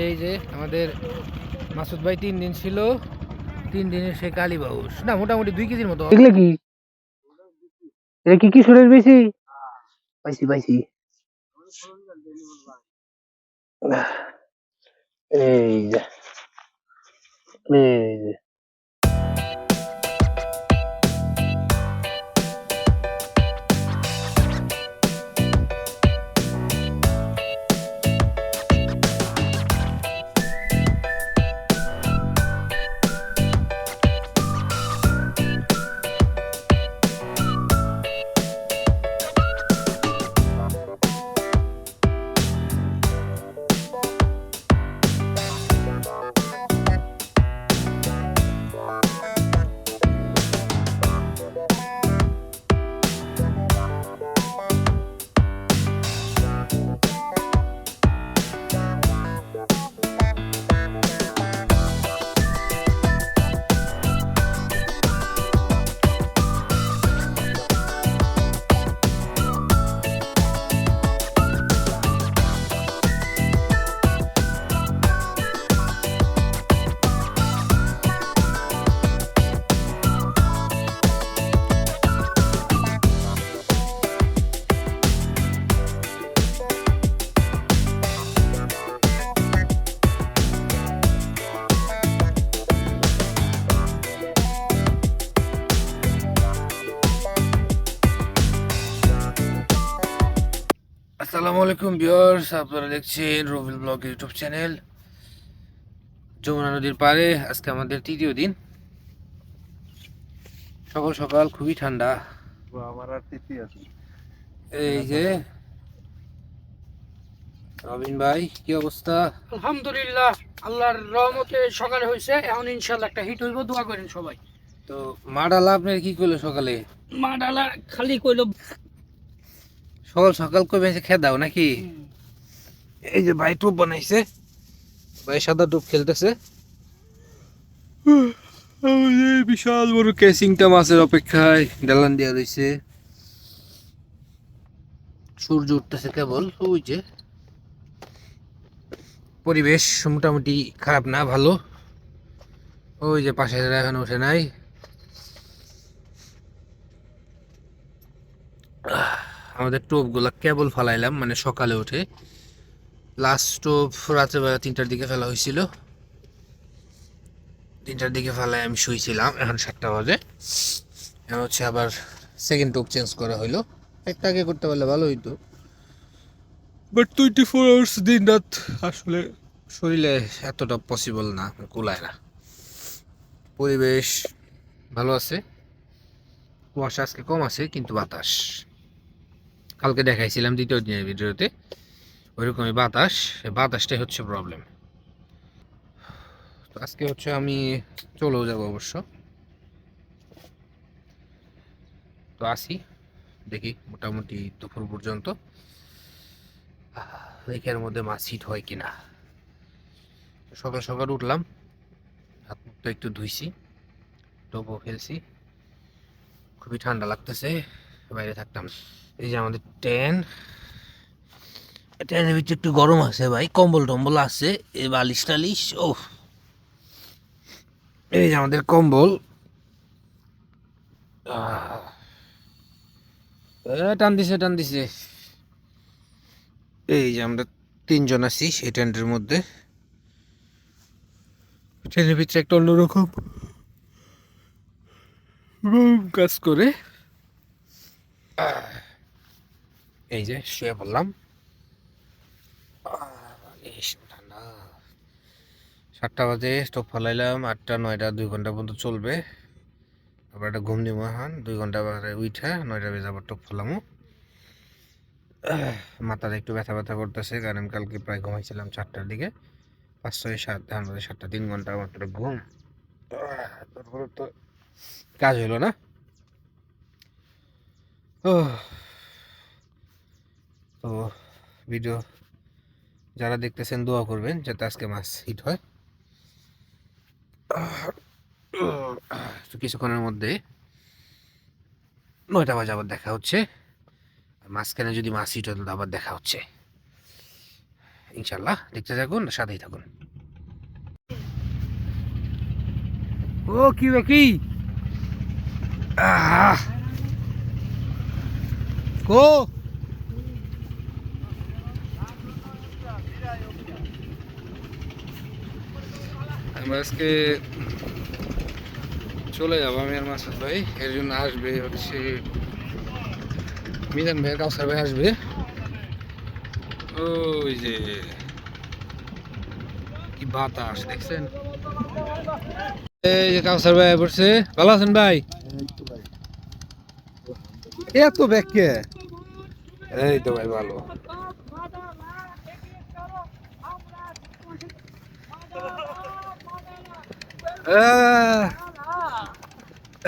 এই যে আমাদের মাসুদ ভাই তিন দিন ছিল, তিন দিনের সে কালীবাউস না, মোটামুটি দুই কেজির মতো। দেখলে কি? এটা কি কি সুরের বেশি? পাইছি পাইছি। এই যে এই যে। আলাইকুম ভিউয়ার্স আপনারা দেখছেন রবিল ব্লগ ইউটিউব চ্যানেল। যমুনা নদীর পাড়ে আজকে আমাদের তৃতীয় দিন। সকাল সকাল খুবই ঠান্ডা। আমার আর তিথি আছে। এই যে রবিন ভাই কি অবস্থা? আলহামদুলিল্লাহ আল্লাহর রহমতে সকালে হয়েছে এখন ইনশাল্লাহ একটা হিট হইব দোয়া করেন সবাই। তো মাডালা আপনার কি করল সকালে? মা ডালা খালি কইলো সকাল সকাল কই বেঁচে খেয়ে দাও নাকি? এই যে ভাই টুপ বানাইছে। ভাই সাদা টুপ খেলতেছে। বিশাল বড় কেসিংটা মাছের অপেক্ষায় ডালান দেওয়া রয়েছে সূর্য উঠতেছে কেবল ওই যে। পরিবেশ মোটামুটি খারাপ না ভালো। ওই যে পাশে এখন উঠে নাই। আমাদের টোপগুলো কেবল ফালাইলাম মানে সকালে উঠে। লাস্ট টোপ রাত্রেবেলা তিনটার দিকে ফেলা হয়েছিল। তিনটার দিকে ফেলায় আমি শুয়েছিলাম এখন সাতটা বাজে। এখন হচ্ছে আবার সেকেন্ড টোপ চেঞ্জ করা হইল। একটা আগে করতে পারলে ভালো হইতো। বাট টোয়েন্টি ফোর আওয়ার্স দিন রাত আসলে শরীরে এতটা পসিবল না কুলায় না। পরিবেশ ভালো আছে। কুয়াশা আজকে কম আছে কিন্তু বাতাস। কালকে দেখাইছিলাম দ্বিতীয় দিনের ভিডিওতে, ওইরকমই বাতাস বাতাসটাই হচ্ছে প্রবলেম তো আজকে হচ্ছে আমি চলেও যাব অবশ্য। তো আসি, দেখি মোটামুটি দুপুর পর্যন্ত লেকের মধ্যে মাছ হিট হয় কিনা। সকাল সকাল উঠলাম, হাত মুখটা একটু ধুইছি, টোপও ফেলছি, খুবই ঠান্ডা লাগতেছে। বাইরে থাকতাম। এই যে আমাদের ট্যান ট্যানের ভিতরে একটু গরম আছে ভাই কম্বল টম্বল আছে এই বালিশ টালিশ ও এই যে আমাদের কম্বল। এ, টান দিছে টান দিছে। এই যে আমরা তিনজন আছি সেই টেন্টের মধ্যে। ট্রেনের ভিতরে একটা অন্যরকম কাজ করে। এই যে শুয়ে পড়লাম। ঠান্ডা। সাতটা বাজে স্টোভ ফলাইলাম আটটা নয়টা দুই ঘণ্টা পর্যন্ত চলবে। আবার একটা ঘুম দিব এখন দুই ঘণ্টা উঠে নয়টা বেজে আবার টোপ ফলামো। মাথাটা একটু ব্যথা ব্যথা করতেছে কারণ কালকে প্রায় ঘুমাইছিলাম চারটার দিকে। পাঁচ ছয় সাত ধান বাজে সাতটা তিন ঘণ্টা মাত্র ঘুম। তারপরে তো কাজ হলো না। তো ভিডিও যারা দেখতেছেন দোয়া করবেন যাতে আজকে মাছ হিট হয়। তো কিছুক্ষণের মধ্যে নয়টা বাজে আবার দেখা হচ্ছে। মাঝখানে যদি মাছ হিট হয় আবার দেখা হচ্ছে। ইনশাল্লাহ দেখতে থাকুন, সাথেই থাকুন। ও, কি বে কি? আহ! কো আমরা আজকে চলে যাব আমি আর মাসুদ ভাই। এর জন্য আসবে হচ্ছে মিজান ভাইয়ের কাউসার ভাই আসবে। ওই যে কি বাতাস, দেখছেন? এই যে কাউসার ভাই পড়ছে ভালো আছেন ভাই? এত ব্যাগ কে এই তো ভাই ভালো।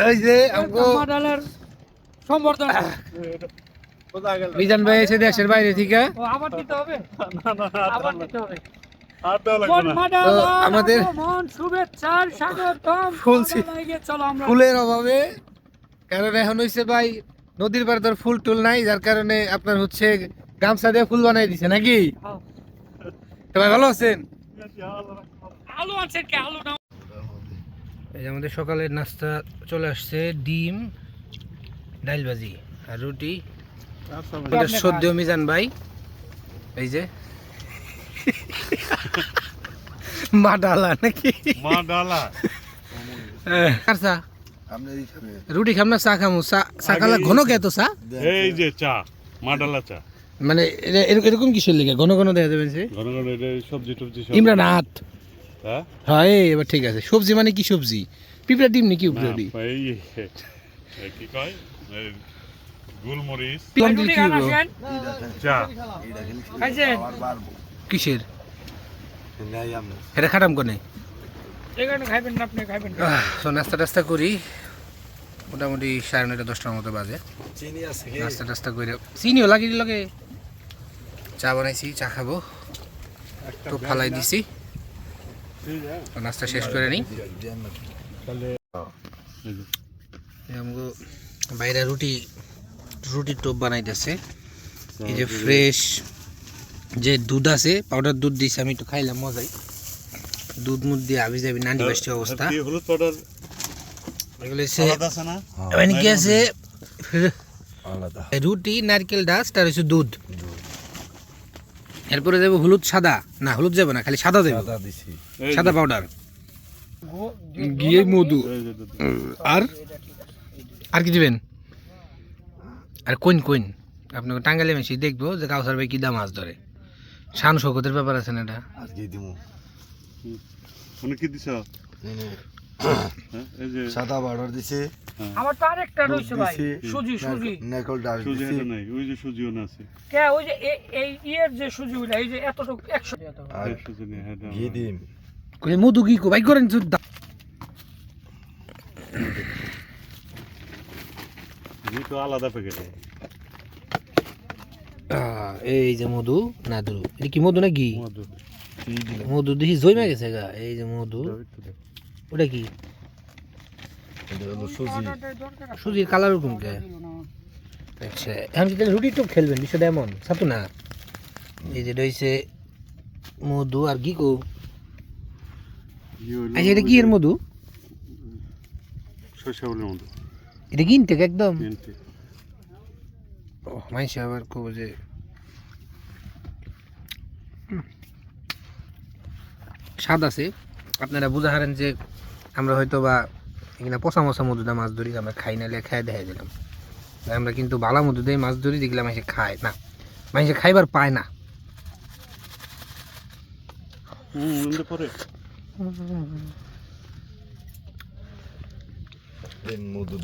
এই যে আমগো সম্বর্ধনা। মিজান ভাই এসে দেশের বাইরে থেকে আবার দিতে হবে? না না না আবার দিতে হবে। আর দেওয়া কোন লাগবে না। মডেল তো আমাদের- ফুলের অভাবে। কারণ এখন হইছে ভাই নদীর পাড়ে তোর ফুল টুল নাই যার কারণে আপনার হচ্ছে গামছা দিয়ে ফুল বানাই দিছে নাকি? হ্যাঁ। তো ভাই ভালো আছেন? এই যে আমাদের সকালের নাস্তা চলে আসছে ডিম ডাইল ভাজি আর রুটি। আমাদের সদ্য মিজান ভাই এই যে। মা ডালা নাকি? মা ডালা। এইখানে রুটি খাম না চা খামু। চা খালা ঘন কে তো চা? এই যে চা মা ডালা চা। মানে এরকম- এরকম কিসের লেগে? ঘন ঘন দেখা যাবে ঘন ঘন সবজি টবজি ইমরান হাত হ্যাঁ? হ্যাঁ এবার ঠিক আছে। সবজি মানে কি সবজি? পিঁপড়া ডিম নাকি উপরে ডিম কি কয়? গোলমরিচ। কিসের? এটা খাটাম কোনে? খাইবেন না আপনি খাইবেন তো নাস্তা টাস্তা করি। মোটামুটি সাড়ে নয়টা দশটার মতো বাজে। চিনি আছে নাস্তা টাস্তা করে চিনিও লাগিয়ে লগে চা বানাইছি চা খাব। তো ফালাই দিছি। তো নাস্তা শেষ করে নিই। আমগো বাইরে রুটি রুটির টোপ বানাইতেছে। এই যে ফ্রেশ যে দুধ আছে পাউডার দুধ দিছে আমি একটু খাইলাম মজাই। দুধ মুধ দিয়ে আবি যাবি নান্ডি বাসটি অবস্থা। হলুদ পাউডার এগুলো হচ্ছে আলাদা আছে না? মানে কি আছে? রুটি নারকেল ডাস্ট আর হচ্ছে দুধ। এরপরে যাব হলুদ সাদা। না হলুদ যাবে না খালি সাদা দেবো। সাদা পাউডার গিয়ে মধু। আর? আর কি দিবেন? আর কোন কোন আপনাকে টাঙ্গালে মেশি দেখব যে কাউসার ভাই কি দাম মাছ ধরে। শান শকতের ব্যাপার আছে না এটা? আর কি দিছ? হ্যাঁ, এই যে সাদা বার্ডার দিছে। আমার তো আরেকটা দুধ রয়েছে ভাই। সুজি সুজি। নারকেল ডাল সুজি এটা নাই? ওই যে সুজিও না আছে। কে ওই যে এই ইয়ের যে সুজি এই যে এতটুকু একশো আর সুজি নেই হ্যাঁ ঘি দিম কই মধু কি কো? ভাই করেন ঘি তো আলাদা প্যাকেট এই যে মধু না ধরু এটা কি মধু না ঘি মধু। মধু দেখি জমে গেছে গা এই যে মধু। ওটা কি? সুজির কালার ওরকম কে? আচ্ছা এখন কি তাহলে রুটি টুক খেলবেন? বিষয়টা এমন ছাতু না এই যেটা হইছে মধু আর ঘি কো আচ্ছা এটা কি এর মধু? মধু। এটা কিনতে একদম? মাইসে আবার কব যে স্বাদ আছে। আপনারা বুঝা হারেন যে আমরা হয়তো বা এখানে পচা মশা মধুদা মাছ ধরি আমরা খাই না খাই দেখাই দিলাম আমরা কিন্তু বালা মধু দিয়ে মাছ ধরি দেখলে মাসে খায় না। মাসে খাইবার পায় না। মধু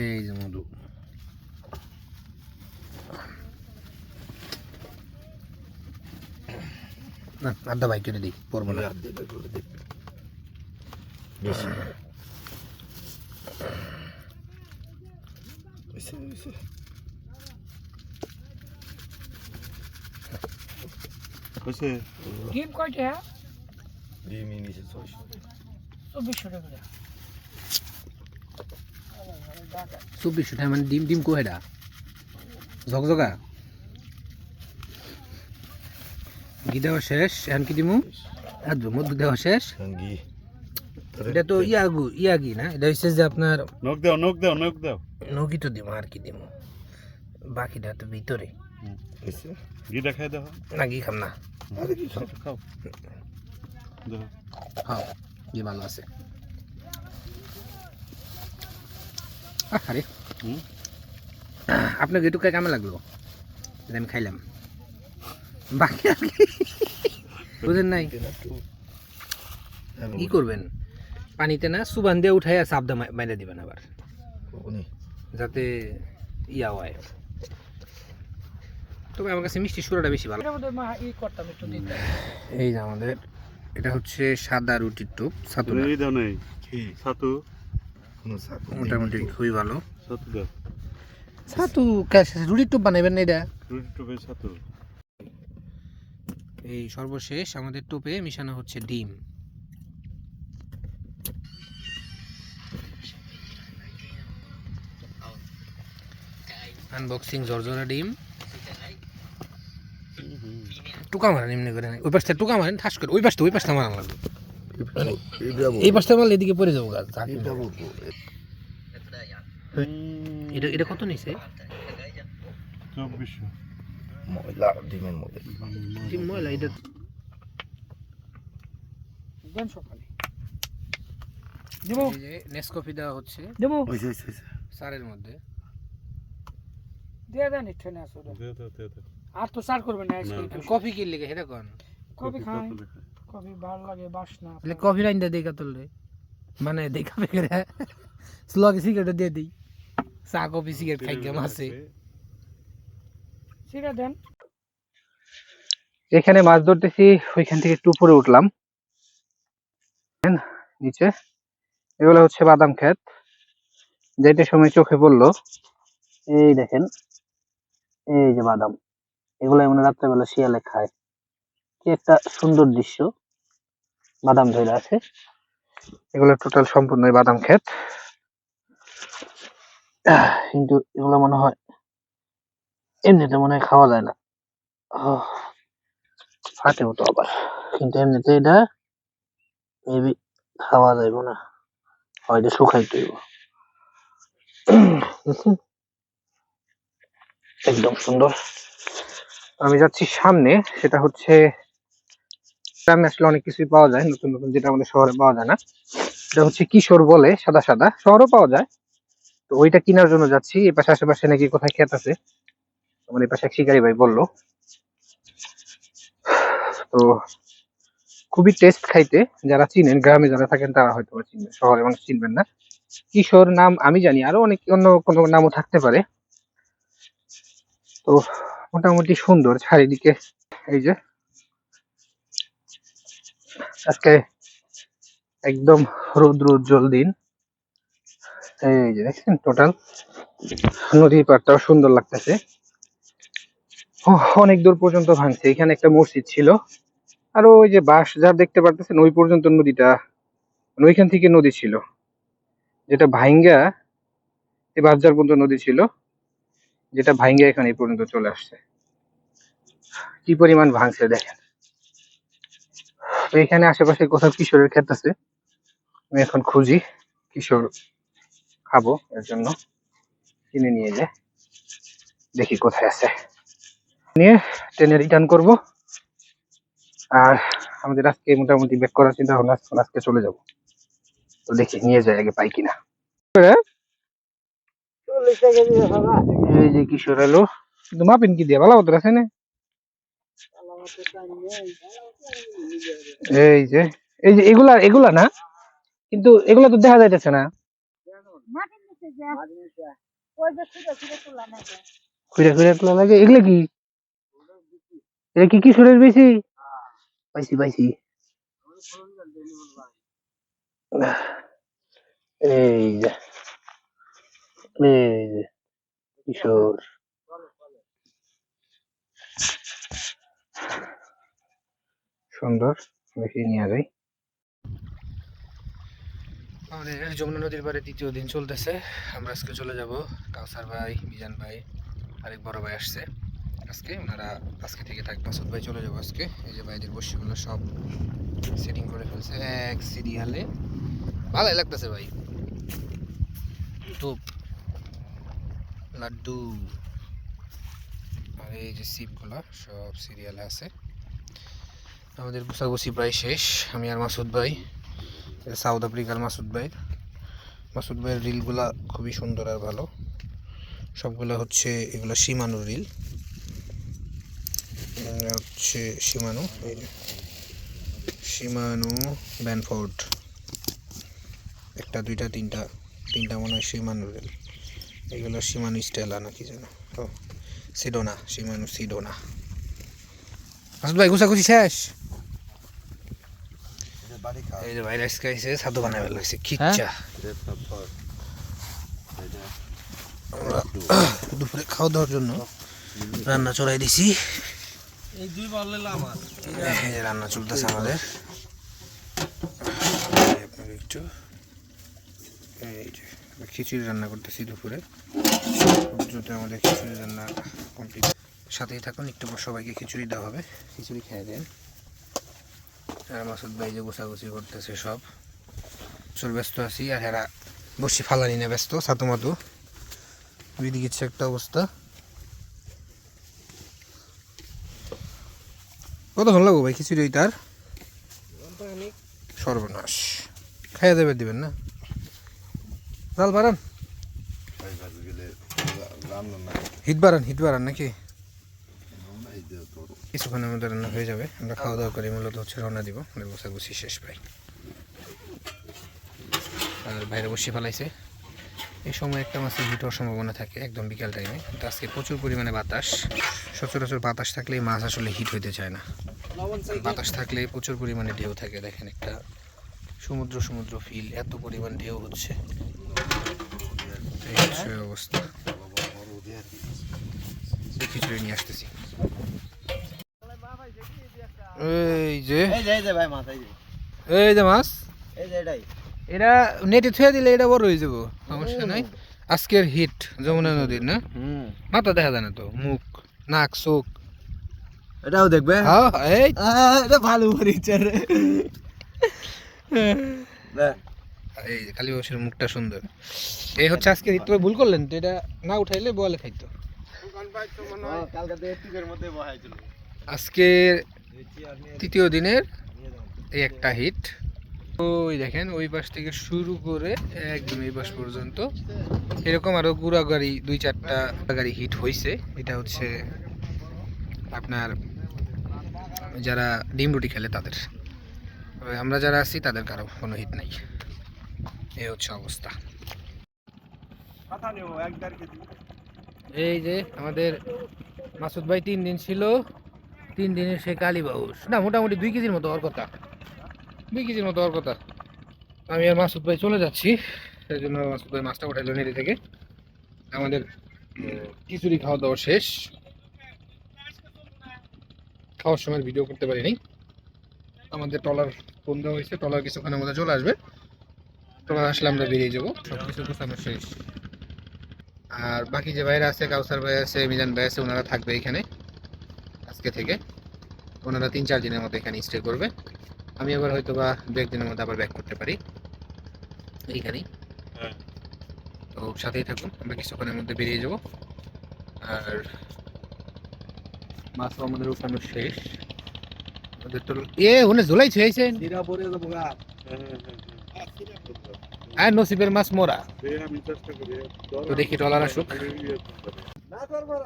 এই যে মধু। না আড্ডা বাইক করে দিই পড়ব না আর দিলে করে দিন বেশি হইছে, হইছে। হয়েছে ডিম কয়টা ডিমই নিচে ছয়শো চব্বিশশো টাকা চব্বিশশো টাকা মানে ডিম ডিম কোহেডা ঝকঝকা ঘি দেওয়া শেষ এখন কি দিমু? আর মধ্যে দেওয়া শেষ। ঘি। এটা তো ইয়াগু ইয়াগি না? এটা হচ্ছে যে আপনার নখ দাও নখ দাও নখ দাও। নগি তো দিব আর কি দিব বাকিটা তো ভিতরে। ঘিটা খাই দাও। না ঘি খাম না। আরে কি খাও। খাও। ঘি ভালো আছে। আরে হুম? আপনার গেটুকা কেমন লাগল? আমি খাইলাম। বাকি আর কি। বুঝেন নাই? কি করবেন? পানিতে না সুবান দিয়ে উঠাই আর সাবদা বাইরে দিবেন আবার। যাতে ইয়া হয়। তবে আমার কাছে মিষ্টি সুরাটা বেশি ভালো। এই যে আমাদের এটা হচ্ছে সাদা রুটির টোপ ছাতু ছাতু। মোটামুটি খুবই ভালো। ছাতু রুটির টোপ বানাবেন না এটা? রুটির টুপে ছাতু। এই সর্বশেষ আমাদের টোপে মিশানো হচ্ছে ডিম। আনবক্সিং জর্জরা ডিম। টুকা মারেন এমনি করে ওই পাশটা টুকা মারেন ঠাস করে। ওই পাশটা ওই পাশটা মারা লাগবে। এই পাশটা মারলে এদিকে পড়ে যাব গাছ। এটা এটা এটা কত নিছে? চব্বিশশো। ময়লা ডিমের মধ্যে ডিম ময়লা এটা দেন সকালে। দেবো। নেসকফি দেওয়া হচ্ছে। দেবো। হয়েছে হয়েছে হয়েছে সারের মধ্যে। দিয়ে দেন একটু না আসো দেও দাও দেও দাও। আর তো সার করবেন না কফি কি লেগে সেটা কোন? কফি খাই কফি ভালো লাগে বাসনা। তাহলে কফি লাইন দিয়ে দেখা তুললে মানে দেখা পেয়ে স্লগে সিগারেট দিয়ে দিই। চা কফি সিগারেট খাই কেমন আছে এখানে মাছ ধরতেছি, ওইখান থেকে একটু উপরে উঠলাম। নিচে। এগুলো হচ্ছে বাদাম ক্ষেত। যেটা সময় চোখে পড়ল। এই দেখেন, এই যে বাদাম। এগুলো এমন রাত্রেবেলা শিয়ালে খায়। কি একটা সুন্দর দৃশ্য। বাদাম ধরে আছে। এগুলো টোটাল সম্পূর্ণ বাদাম ক্ষেত। কিন্তু এগুলো মনে হয় এমনিতে মনে হয় খাওয়া যায় না। ফাটে তো আবার। কিন্তু এমনিতে এটা মেবি খাওয়া যাইব না হয়তো শুকাইতে? একদম সুন্দর। আমি যাচ্ছি সামনে, সেটা হচ্ছে গ্রামে আসলে অনেক কিছুই পাওয়া যায়, নতুন নতুন যেটা আমাদের শহরে পাওয়া যায় না। এটা হচ্ছে কিশোর বলে, সাদা সাদা। শহরও পাওয়া যায়। তো ওইটা কেনার জন্য যাচ্ছি এই পাশে আশেপাশে নাকি কোথায় ক্ষেত আছে। আমার পাশে এক শিকারি ভাই বলল। তো খুবই টেস্ট খাইতে যারা চিনেন, গ্রামে যারা থাকেন তারা হয়তো চিনবেন, শহরে মানুষ চিনবেন না। কিশোর নাম আমি জানি, আরও অনেক অন্য কোনো নামও থাকতে পারে। তো মোটামুটি সুন্দর চারিদিকে, এই যে। আজকে একদম রৌদ্র উজ্জ্বল দিন। এই যে দেখছেন টোটাল নদীর পাড়টাও সুন্দর লাগতেছে। অনেক দূর পর্যন্ত ভাঙছে। এখানে একটা মসজিদ ছিল। আর ওই যে বাঁশ যা দেখতে পারতেছেন, ওই পর্যন্ত নদীটা মানে ওইখান থেকে নদী ছিল। যেটা ভাইঙ্গা, এই বাজার পর্যন্ত নদী ছিল, যেটা ভাইঙ্গা এখানে এই পর্যন্ত চলে আসছে। কি পরিমাণ ভাঙছে, দেখেন। এখানে আশেপাশে কোথাও কিশোরের ক্ষেত আছে। আমি এখন খুঁজি, কিশোর খাব এর জন্য। কিনে নিয়ে যায় দেখি কোথায় আছে। নিয়ে ট্রেনে রিটার্ন করব। আর আমাদের আজকে মোটামুটি ব্যাক করার চিন্তা ভাবনা আজকে চলে যাব। তো দেখি নিয়ে যাই আগে পাই কিনা। এই যে কিশোর এলো। কিন্তু মাপিন কি দিয়ে ভালো মতো আছে না? এই যে এই যে এগুলা এগুলা না? কিন্তু এগুলা তো দেখা যাইতেছে না। খুঁড়ে খুঁড়ে তোলা লাগে এগুলা কি? এটা কি কি কিশোরের বেশি? পাইছি পাইছি। এই কিশোর। সুন্দর দেখি নিয়ে যাই। আমাদের যমুনা নদীর পারে দ্বিতীয় দিন চলতেছে। আমরা আজকে চলে যাব। কাউসার ভাই, মিজান ভাই, আরেক বড় ভাই আসছে। আজকে ওনারা আজকে থেকে থাক, মাসুদ ভাই চলে যাব আজকে। এই যে ভাইদের বসিগুলো সব সেটিং করে ফেলছে। এক সিরিয়ালে ভালোই লাগতেছে ভাই। টুপ লাড্ডু। আর এই যে সিপগুলো সব সিরিয়ালে আছে। আমাদের গুছাগুছি প্রায় শেষ। আমি আর মাসুদ ভাই সাউথ আফ্রিকার মাসুদ ভাই। মাসুদ ভাইয়ের রিলগুলা খুবই সুন্দর আর ভালো। সবগুলো হচ্ছে, এগুলো সীমানুর রিল হচ্ছে সীমানু এই যে। সীমানু ব্যানফোর্ড। একটা দুইটা তিনটা তিনটা মনে হয় সীমানুর রিল। এগুলো সীমানু স্টেলা নাকি যেন। ও সিডোনা সীমানু সিডোনা। মাসুদ ভাই গুছাগুছি শেষ? এই যে ভাই রাইস খাইছে সাধু বানাবে লাগছে খিচ্চা আমরা দুপুরে খাওয়া দাওয়ার জন্য রান্না চড়াই দিছি। রান্না চলতেছে আমাদের। আপনার একটু, এই যে খিচুড়ি রান্না করতেছি দুপুরে। আমাদের খিচুড়ি রান্না কমপ্লিট সাথেই থাকুন, একটু পর সবাইকে খিচুড়ি দেওয়া হবে। খিচুড়ি খেয়ে দেন। আর মাসুদ ভাই যে গোছাগুছি করতেছে সব। চল, ব্যস্ত আছি আর হেরা বসি ফালানি না ব্যস্ত, সাতু মাতু। বিধি কিছু একটা অবস্থা। কতক্ষণ লাগবো ভাই খিচুড়ি ওইটার? সর্বনাশ। খাইয়া দেবে দিবেন না? জাল বাড়ান। গেলে রান্না না। হিট বাড়ান হিট বাড়ান নাকি? এই কিছুক্ষণের মধ্যে রান্না হয়ে যাবে। আমরা খাওয়া দাওয়া করি মূলত হচ্ছে রওনা দিব। বসে বসি শেষ প্রায় আর বাইরে বসে ফেলাইছে। এই সময় একটা মাছের হিট হওয়ার সম্ভাবনা থাকে একদম বিকাল টাইমে কিন্তু আজকে প্রচুর পরিমাণে বাতাস। সচরাচর বাতাস থাকলেই মাছ আসলে হিট হইতে চায় না। বাতাস থাকলে প্রচুর পরিমাণে ঢেউ থাকে দেখেন একটা সমুদ্র সমুদ্র ফিল এত পরিমাণ ঢেউ হচ্ছে। এই অবস্থা। খিচুড়ি নিয়ে আসতেছি। এই যে এই মাছ এটা নেটে থুয়ে দিলে এটা বড় হয়ে যাব সমস্যা নাই। আজকের হিট যমুনা নদীর না? মাথা দেখা যায় না তো মুখ নাক চোখ। এটাও দেখবে? হ্যাঁ এই। এটা ভালো পরিচয় রে। এই যে কালী বাবুর মুখটা সুন্দর। এই হচ্ছে আজকের হিট তবে ভুল করলেন তো এটা না উঠাইলে বলে খাইতো। বহাইছিল আজকের তৃতীয় দিনের এই একটা হিট ওই দেখেন ওই পাশ থেকে শুরু করে একদম এই পাশ পর্যন্ত। এরকম আরও গুড়া গাড়ি দুই চারটা গাড়ি হিট হয়েছে এটা হচ্ছে আপনার যারা ডিম রুটি খেলে তাদের। আমরা যারা আছি, তাদের কারও কোনো হিট নাই। এই হচ্ছে অবস্থা। এই যে আমাদের মাসুদ ভাই তিন দিন ছিল, তিন দিনের সে কালীবাউস না, মোটামুটি দুই কেজির মতো হওয়ার কথা। দুই কেজির মতো হওয়ার কথা। আমি আর মাসুদ ভাই চলে যাচ্ছি। সেই জন্য মাসুদ ভাই মাছটা উঠাইলো নেড়ে থেকে। আমাদের খিচুড়ি খাওয়া দাওয়া শেষ। খাওয়ার সময় ভিডিও করতে পারিনি আমাদের টলার বন্ধ হয়েছে টলার কিছুক্ষণের মধ্যে চলে আসবে। টলার আসলে আমরা বেরিয়ে যাব। সব কিছু গোছানো শেষ। আর বাকি যে ভাইরা আছে কাউসার ভাই আছে মিজান ভাই আছে ওনারা থাকবে এখানে আজকে থেকে। ওনারা তিন চার দিনের মতো এখানে স্টে করবে। আমি আবার হয়তো বা দু একদিনের মধ্যে আবার ব্যাক করতে পারি। এইখানেই। হ্যাঁ। তো সাথেই থাকুন আমরা কিছুক্ষণের মধ্যে বেরিয়ে যাব। আর মাছ আমাদের উঠানো শেষ। আমাদের তো এ ওনে ঝোলাই ছুঁয়েছেন। সিরা পরে যাব গা। আর নসিবের মাছ মোরা। তো দেখি টলার আসুক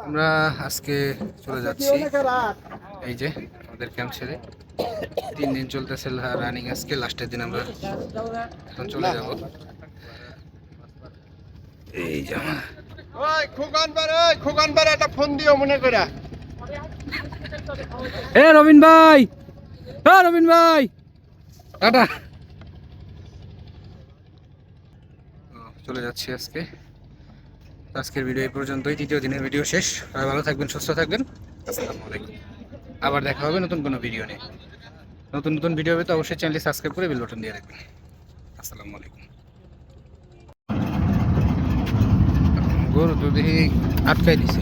আমরা আজকে চলে যাচ্ছি। এই যে আমাদের ক্যাম্প ছেড়ে। তিন দিন চলতেছে রানিং আজকে লাস্টের দিন আমরা এখন চলে যাব। এই যে আমার। ওই খোকান বার ওই খোকান বার একটা ফোন দিও মনে করে। এ, রবিন ভাই। এ, রবিন ভাই। টাটা। চলে যাচ্ছি আজকে। আজকের ভিডিও এই পর্যন্তই। তৃতীয় দিনের ভিডিও শেষ। আর ভালো থাকবেন, সুস্থ থাকবেন। আসসালামু আলাইকুম। আবার দেখা হবে নতুন কোনো ভিডিও নিয়ে। নতুন নতুন ভিডিও হবে তো অবশ্যই চ্যানেলটি সাবস্ক্রাইব করে বেল বাটন দিয়ে রাখবেন। আসসালামু আলাইকুম। গরু দেখি আটকাই দিছে।